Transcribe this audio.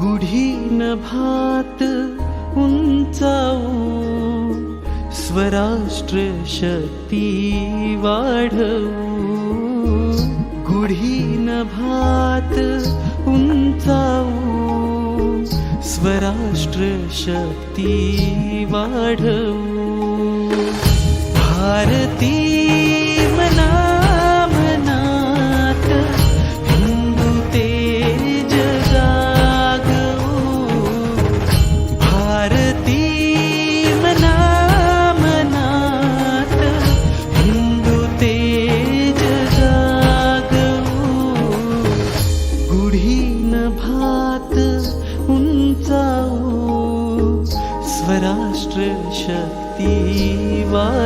गुढी नभात उंचावू स्वराष्ट्र शक्ती वाढवू. गुढी नभात उंचावू स्वराष्ट्र शक्ती वाढवू. भारती गुढी नभात स्वराष्ट्र शक्ती वा